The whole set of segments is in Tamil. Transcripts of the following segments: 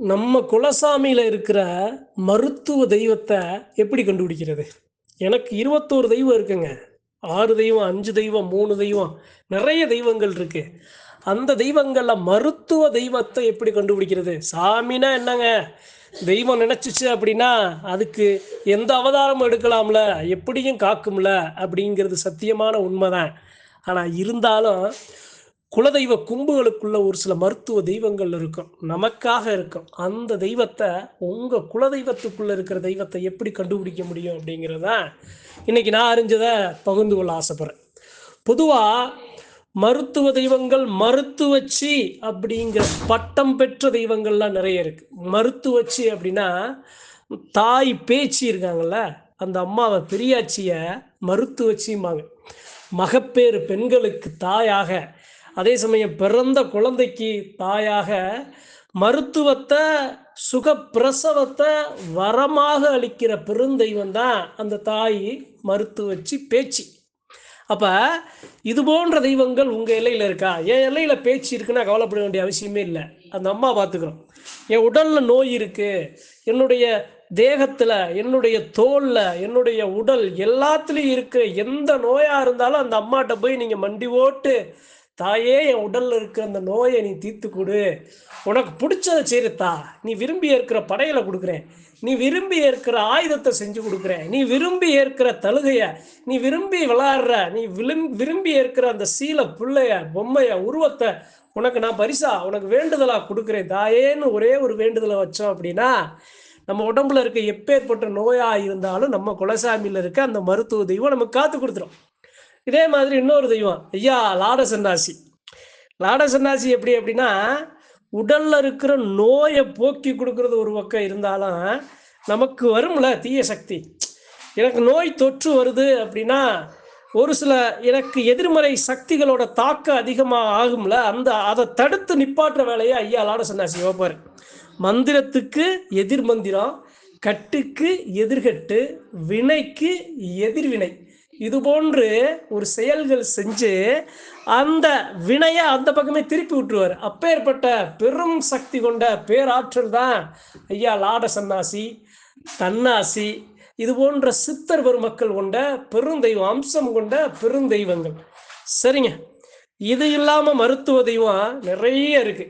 நம்ம குலசாமியில் இருக்கிற மருத்துவ தெய்வத்தை எப்படி கண்டுபிடிக்கிறது? எனக்கு இருபத்தோரு தெய்வம் இருக்குங்க. ஆறு தெய்வம் அஞ்சு தெய்வம் மூணு தெய்வம் நிறைய தெய்வங்கள் இருக்கு. அந்த தெய்வங்களில் மருத்துவ தெய்வத்தை எப்படி கண்டுபிடிக்கிறது? சாமினா என்னங்க? தெய்வம் நினச்சிச்சு அப்படின்னா அதுக்கு எந்த அவதாரமும் எடுக்கலாம்ல? எப்படியும் காக்கும்ல? அப்படிங்கிறது சத்தியமான உண்மைதான். ஆனால் இருந்தாலும் குலதெய்வ கும்புகளுக்குள்ள ஒரு சில மருத்துவ தெய்வங்கள் இருக்கும். நமக்காக இருக்கும். அந்த தெய்வத்தை உங்க குலதெய்வத்துக்குள்ள இருக்கிற தெய்வத்தை எப்படி கண்டுபிடிக்க முடியும் அப்படிங்கிறத இன்னைக்கு நான் அறிஞ்சதை பகிர்ந்து கொள்ள ஆசைப்படுறேன். பொதுவா மருத்துவ தெய்வங்கள் மருத்துவச்சி அப்படிங்கிற பட்டம் பெற்ற தெய்வங்கள்லாம் நிறைய இருக்கு. மருத்துவச்சி அப்படின்னா தாய் பேச்சு இருக்காங்கல்ல அந்த அம்மாவை பெரியாச்சிய மருத்துவச்சிம்பாங்க. மகப்பேறு பெண்களுக்கு தாயாக அதே சமயம் பிறந்த குழந்தைக்கு தாயாக மருத்துவத்தை சுகப்பிரசவத்தை வரமாக அளிக்கிற பெருந்தெய்வம் தான் அந்த தாய் மருத்துவச்சி பேச்சு. அப்போ இது போன்ற தெய்வங்கள் உங்கள் எல்லையில் இருக்கா? என் எல்லையில் பேச்சு இருக்குன்னா கவலைப்பட வேண்டிய அவசியமே இல்லை. அந்த அம்மா பார்த்துக்கிறோம் என் உடலில் நோய் இருக்குது என்னுடைய தேகத்தில் என்னுடைய தோலில் என்னுடைய உடல் எல்லாத்துலேயும் இருக்கிற எந்த நோயாக இருந்தாலும் அந்த அம்மாட்ட போய் நீங்கள் மண்டி ஓட்டு. தாயே என் உடல்ல இருக்கிற அந்த நோயை நீ தீர்த்து கொடு. உனக்கு பிடிச்சதை செய்யத்தா நீ விரும்பி ஏற்கிற படையில கொடுக்குறேன். நீ விரும்பி ஏற்கிற ஆயுதத்தை செஞ்சு கொடுக்குறேன். நீ விரும்பி ஏற்கிற தழுகைய நீ விரும்பி விளாடுற நீ விரும்பி ஏற்கிற அந்த சீல பிள்ளைய பொம்மைய உருவத்தை உனக்கு நான் பரிசா உனக்கு வேண்டுதலா கொடுக்குறேன். தாயேன்னு ஒரே ஒரு வேண்டுதலை வச்சோம் அப்படின்னா நம்ம உடம்புல இருக்க எப்பேற்பட்ட நோயா இருந்தாலும் நம்ம குலசாமியில் இருக்க அந்த மருத்துவ தெய்வம் நமக்கு காத்து கொடுத்துரும். இதே மாதிரி இன்னொரு தெய்வம். ஐயா லாட சன்னாசி லாட சன்னாசி எப்படி அப்படின்னா உடல்ல இருக்கிற நோயை போக்கி கொடுக்கறது ஒரு பக்கம் இருந்தாலும் நமக்கு வரும்ல தீய சக்தி. எனக்கு நோய் தொற்று வருது அப்படின்னா ஒரு சில எனக்கு எதிர்மறை சக்திகளோட தாக்கம் அதிகமாக ஆகும்ல அந்த அதை தடுத்து நிப்பாட்டுற வேலையை ஐயா லாட சன்னாசி வைப்பார். மந்திரத்துக்கு எதிர் மந்திரம் கட்டுக்கு எதிர்கட்டு வினைக்கு எதிர்வினை. இது போன்று ஒரு செயல்கள் செஞ்சு அந்த வினையை அந்த பக்கமே திருப்பி விட்டுருவார். அப்பேற்பட்ட பெரும் சக்தி கொண்ட பேராற்றல் தான் ஐயா லாட சன்னாசி தன்னாசி இது போன்ற சித்தர் பெருமக்கள் கொண்ட பெருந்தெய்வம் அம்சம் கொண்ட பெருந்தெய்வங்கள். சரிங்க. இது இல்லாமல் மருத்துவ தெய்வம் நிறைய இருக்கு.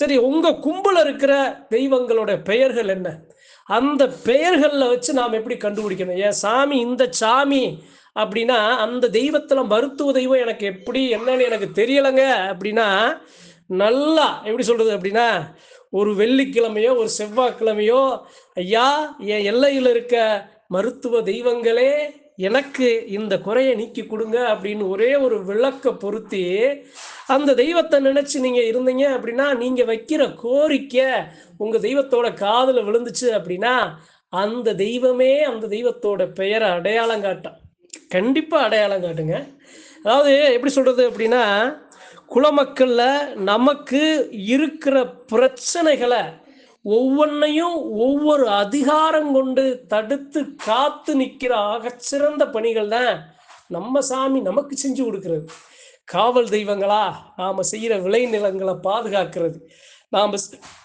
சரி உங்க கும்பல இருக்கிற தெய்வங்களோட பெயர்கள் என்ன? அந்த பெயர்களில் வச்சு நாம் எப்படி கண்டுபிடிக்கணும்? ஏன் சாமி இந்த சாமி அப்படின்னா அந்த தெய்வத்துல மருத்துவ தெய்வம் எனக்கு எப்படி என்னன்னு எனக்கு தெரியலைங்க. அப்படின்னா நல்லா எப்படி சொல்றது? அப்படின்னா ஒரு வெள்ளிக்கிழமையோ ஒரு செவ்வாய்க்கிழமையோ ஐயா என் எல்லையில் இருக்க மருத்துவ தெய்வங்களே எனக்கு இந்த குறையை நீக்கி கொடுங்க அப்படின்னு ஒரே ஒரு விளக்க பொருத்தி அந்த தெய்வத்தை நினைச்சு நீங்க இருந்தீங்க அப்படின்னா நீங்க வைக்கிற கோரிக்கை உங்க தெய்வத்தோட காதல விழுந்துச்சு அப்படின்னா அந்த தெய்வமே அந்த தெய்வத்தோட பெயரை அடையாளம் காட்டும் கண்டிப்பாக அடையாளம் காட்டுங்க. அதாவது எப்படி சொல்கிறது அப்படின்னா குலமக்களில் நமக்கு இருக்கிற பிரச்சனைகளை ஒவ்வொன்றையும் ஒவ்வொரு அதிகாரம் கொண்டு தடுத்து காத்து நிற்கிற ஆகச்சிறந்த பணிகள் தான் நம்ம சாமி நமக்கு செஞ்சு கொடுக்கறது. காவல் தெய்வங்களா நாம் செய்கிற விளைநிலங்களை பாதுகாக்கிறது. நாம்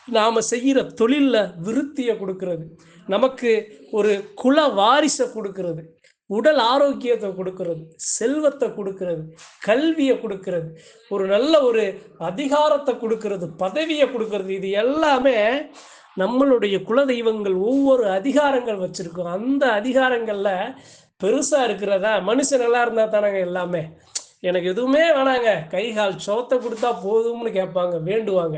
நாம் செய்கிற தொழிலில் விருத்தியை கொடுக்கறது. நமக்கு ஒரு குல வாரிசை கொடுக்கறது. உடல் ஆரோக்கியத்தை கொடுக்கிறது செல்வத்தை கொடுக்கிறது கல்வியை கொடுக்கிறது ஒரு நல்ல ஒரு அதிகாரத்தை கொடுக்கிறது பதவியை கொடுக்கிறது இது எல்லாமே நம்மளுடைய குல தெய்வங்கள் ஒவ்வொரு அதிகாரங்கள் வச்சிருக்கோம். அந்த அதிகாரங்களில் பெருசாக இருக்கிறதா? மனுஷன் நல்லா இருந்தால் தானாங்க எல்லாமே. எனக்கு எதுவுமே வேணாங்க. கை கால் சோத்தை கொடுத்தா போதும்னு கேட்பாங்க வேண்டுவாங்க.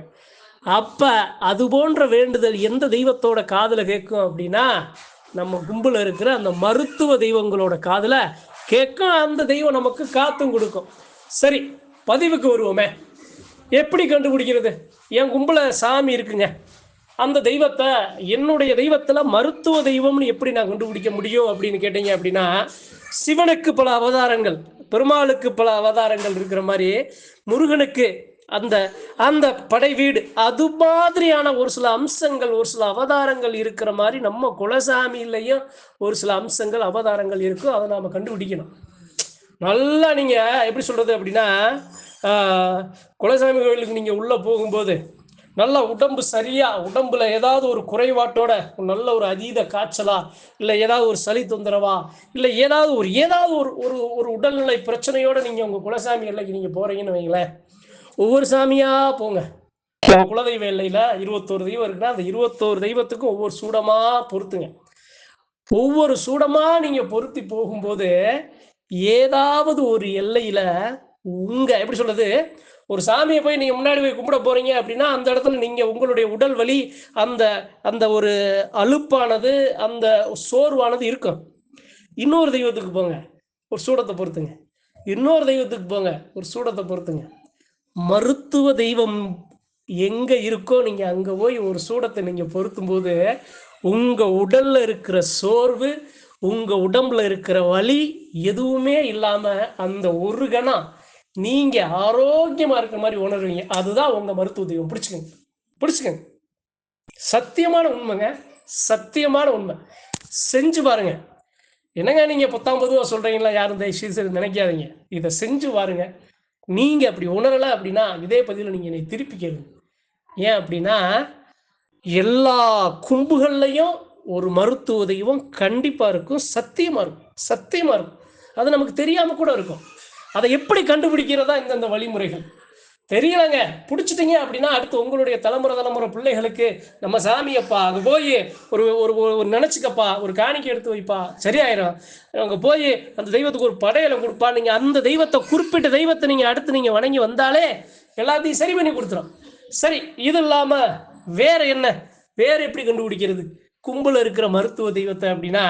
அப்போ அது போன்ற வேண்டுதல் எந்த தெய்வத்தோட காதில் கேட்கும் அப்படின்னா நம்ம கும்பல இருக்கிற அந்த மருத்துவ தெய்வங்களோட காதுல கேட்கும் அந்த தெய்வம் நமக்கு காத்தும் கொடுக்கும். சரி பதிவுக்கு வருவோமே. எப்படி கண்டுபிடிக்கிறது? என் கும்பல சாமி இருக்குங்க. அந்த தெய்வத்தை என்னுடைய தெய்வத்துல மருத்துவ தெய்வம்னு எப்படி நான் கண்டுபிடிக்க முடியும் அப்படின்னு கேட்டீங்க அப்படின்னா சிவனுக்கு பல அவதாரங்கள் பெருமாளுக்கு பல அவதாரங்கள் இருக்கிற மாதிரி முருகனுக்கு அந்த அந்த படை வீடு அது மாதிரியான ஒரு சில அம்சங்கள் ஒரு சில அவதாரங்கள் இருக்கிற மாதிரி நம்ம குலசாமியிலையும் ஒரு சில அம்சங்கள் அவதாரங்கள் இருக்கும் அதை நாம் கண்டுபிடிக்கணும். நல்லா நீங்கள் எப்படி சொல்கிறது அப்படின்னா குலசாமி கோயிலுக்கு நீங்கள் உள்ளே போகும்போது நல்ல உடம்பு சரியா உடம்புல ஏதாவது ஒரு குறைபாட்டோட நல்ல ஒரு அதீத காய்ச்சலா இல்லை ஏதாவது ஒரு சளி தொந்தரவா இல்லை ஏதாவது ஒரு ஏதாவது ஒரு ஒரு ஒரு உடல்நிலை பிரச்சனையோட நீங்கள் உங்கள் குலசாமி எல்லைக்கு நீங்கள் போகிறீங்கன்னு வைங்களேன். ஒவ்வொரு சாமியா போங்க. குலதெய்வ எல்லையில இருபத்தோரு தெய்வம் இருக்குன்னா அந்த இருபத்தோரு தெய்வத்துக்கும் ஒவ்வொரு சூடமா பொறுத்துங்க ஒவ்வொரு சூடமா நீங்க பொருத்தி போகும்போது ஏதாவது ஒரு எல்லையில உங்க எப்படி சொல்றது ஒரு சாமியை போய் நீங்க முன்னாடி போய் கும்பிட போறீங்க அப்படின்னா அந்த இடத்துல நீங்க உங்களுடைய உடல் வலி அந்த அந்த ஒரு அலுப்பானது அந்த சோர்வானது இருக்கும். இன்னொரு தெய்வத்துக்கு போங்க. ஒரு சூடத்தை பொறுத்துங்க இன்னொரு தெய்வத்துக்கு போங்க. ஒரு சூடத்தை பொறுத்துங்க மருத்துவ தெய்வம் எங்க இருக்கோ நீங்க அங்க போய் ஒரு சூடத்தை நீங்க பொருத்தும் போது உங்க உடல்ல இருக்கிற சோர்வு உங்க உடம்புல இருக்கிற வலி எதுவுமே இல்லாம அந்த ஒரு கணம் நீங்க ஆரோக்கியமா இருக்கிற மாதிரி உணர்வீங்க. அதுதான் உங்க மருத்துவ தெய்வம். பிடிச்சுக்கோங்க. பிடிச்சுக்கோங்க. சத்தியமான உண்மைங்க. சத்தியமான உண்மை. செஞ்சு பாருங்க. என்னங்க நீங்க பத்தாம் பொதுவாக சொல்றீங்களா? யாரும் தயவு செய்து நினைக்காதீங்க. இதை செஞ்சு பாருங்க. நீங்க அப்படி உணரல அப்படின்னா இதே பதிவில் நீங்க என்னை திருப்பி கேளுங்க. ஏன் அப்படின்னா எல்லா கும்புகள்லையும் ஒரு மருத்துவ தெய்வம் கண்டிப்பா இருக்கும் சத்தியமா இருக்கும் சத்தியமா இருக்கும். அது நமக்கு தெரியாம கூட இருக்கும். அதை எப்படி கண்டுபிடிக்கிறதா இந்தந்த வழிமுறைகள்? தெரியலங்க. பிடிச்சிட்டீங்க அப்படின்னா அடுத்து உங்களுடைய தலைமுறை தலைமுறை பிள்ளைகளுக்கு நம்ம சாமியப்பா அங்கே போய் ஒரு ஒரு ஒரு நினச்சிக்கப்பா ஒரு காணிக்கை எடுத்து வைப்பா. சரியாயிரும். அங்கே போய் அந்த தெய்வத்துக்கு ஒரு படையலை கொடுப்பா. நீங்கள் அந்த தெய்வத்தை குறிப்பிட்ட தெய்வத்தை நீங்கள் அடுத்து நீங்கள் வணங்கி வந்தாலே எல்லாத்தையும் சரி பண்ணி கொடுத்துரும். சரி இது இல்லாமல் வேற என்ன? வேற எப்படி கண்டுபிடிக்கிறது? கும்பல் இருக்கிற மருத்துவ தெய்வத்தை அப்படின்னா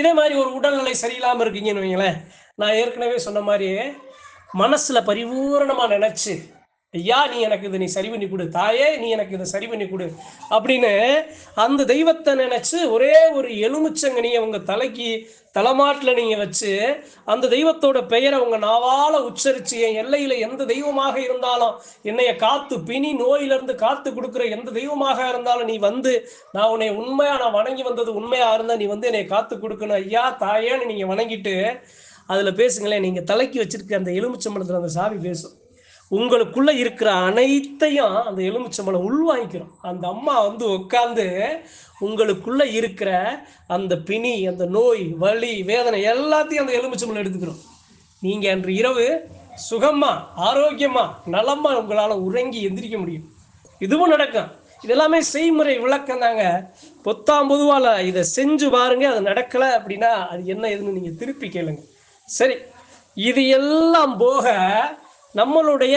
இதே மாதிரி ஒரு உடல்நிலை சரியில்லாமல் இருக்கீங்கன்னு வைங்களேன். நான் ஏற்கனவே சொன்ன மாதிரி மனசுல பரிபூரணமா நினைச்சு ஐயா நீ எனக்கு இதை நீ சரி பண்ணி கொடு. தாயே நீ எனக்கு இதை சரி பண்ணி கொடு. அப்படின்னு அந்த தெய்வத்தை நினைச்சு ஒரே ஒரு எலுமிச்சங்கனியை உங்க தலைக்கு தலைமாட்டில் நீங்க வச்சு அந்த தெய்வத்தோட பெயரை உங்க நாவால உச்சரிச்சு என் எல்லையில எந்த தெய்வமாக இருந்தாலும் என்னைய காத்து பிணி நோயிலிருந்து காத்து கொடுக்குற எந்த தெய்வமாக இருந்தாலும் நீ வந்து நான் உன்னை உண்மையா நான் வணங்கி வந்தது உண்மையா இருந்தா நீ வந்து என்னை காத்து கொடுக்கணும். ஐயா தாயேன்னு நீங்க வணங்கிட்டு அதில் பேசுங்களேன். நீங்கள் தலைக்கு வச்சிருக்க அந்த எலுமிச்சம்பழத்துல அந்த சாவி பேசும். உங்களுக்குள்ள இருக்கிற அனைத்தையும் அந்த எலுமிச்சம்பழம் உள்வாங்கிக்கிறோம். அந்த அம்மா வந்து உட்காந்து உங்களுக்குள்ள இருக்கிற அந்த பிணி அந்த நோய் வலி வேதனை எல்லாத்தையும் அந்த எலுமிச்சம்பழம் எடுத்துக்கிறோம். நீங்க அன்று இரவு சுகமா ஆரோக்கியமா நலமா உங்களால உறங்கி எந்திரிக்க முடியும். இதுவும் நடக்கும். இதெல்லாமே செய்முறை விளக்கம் தாங்க. பொத்தாம் பொதுவால இதை செஞ்சு பாருங்க அது நடக்கலை அப்படின்னா அது என்ன ஏதுன்னு நீங்க திருப்பி கேளுங்க. சரி இது எல்லாம் போக நம்மளுடைய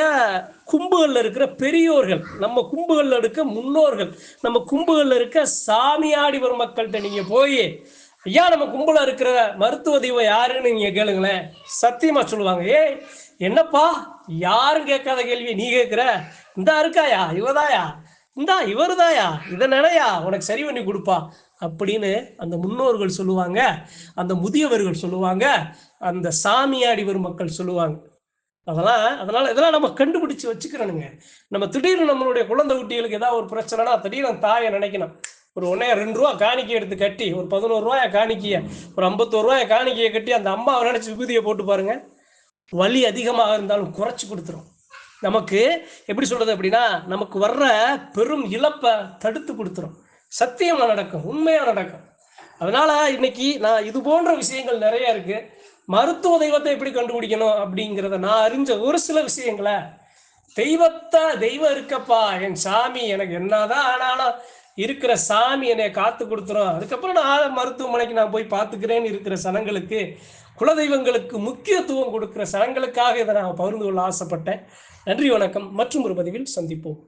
கும்புகளில் இருக்கிற பெரியோர்கள் நம்ம கும்புகளில் இருக்க முன்னோர்கள் நம்ம கும்புகளில் இருக்க சாமியாடி வரும் மக்கள்கிட்ட நீங்கள் போய் ஐயா நம்ம கும்பல இருக்கிற மருத்துவ தெய்வம் யாருன்னு நீங்க கேளுங்களேன். சத்தியமா சொல்லுவாங்க. ஏய் என்னப்பா? யாரும் கேட்காத கேள்வி நீ கேட்குற? இந்தா இருக்காயா? இவதாயா? இந்தா இவருதாயா? இதை நினையா? உனக்கு சரி பண்ணி கொடுப்பா. அப்படின்னு அந்த முன்னோர்கள் சொல்லுவாங்க. அந்த முதியவர்கள் சொல்லுவாங்க. அந்த சாமியாடி வரும் மக்கள் சொல்லுவாங்க. அதெல்லாம் அதனால இதெல்லாம் நம்ம கண்டுபிடிச்சு வச்சுக்கிறோனுங்க. நம்ம திடீர்னு நம்மளுடைய குழந்தை குட்டிகளுக்கு ஏதாவது ஒரு பிரச்சனைனா திடீர்னு தாயை நினைக்கணும். ஒரு ஒன்னே ரெண்டு ரூபா காணிக்கை எடுத்து கட்டி ஒரு பதினோரு ரூபாய காணிக்கைய ஒரு ஐம்பத்தோரு ரூபாய காணிக்கையை கட்டி அந்த அம்மாவை நினைச்சு விபூதியை போட்டு பாருங்க. வலி அதிகமாக இருந்தாலும் குறைச்சி கொடுத்துரும். நமக்கு எப்படி சொல்றது அப்படின்னா நமக்கு வர்ற பெரும் இழப்பை தடுத்து கொடுத்துரும். சத்தியமா நடக்கும் உண்மையா நடக்கும். அதனால இன்னைக்கு நான் இது போன்ற விஷயங்கள் நிறைய இருக்கு. மருத்துவ தெய்வத்தை எப்படி கண்டுபிடிக்கணும் அப்படிங்கிறத நான் அறிஞ்ச ஒரு சில விஷயங்களை தெய்வத்தா தெய்வம் இருக்கப்பா என் சாமி எனக்கு என்னதான் ஆனாலும் இருக்கிற சாமி என்னை காத்து கொடுத்துரும். அதுக்கப்புறம் நான் மருத்துவமனைக்கு நான் போய் பார்த்துக்கிறேன்னு இருக்கிற சனங்களுக்கு குலதெய்வங்களுக்கு முக்கியத்துவம் கொடுக்கிற சனங்களுக்காக இதை நான் பகிர்ந்து கொள்ள ஆசைப்பட்டேன். நன்றி வணக்கம். மற்றும் ஒரு பதிவில் சந்திப்போம்.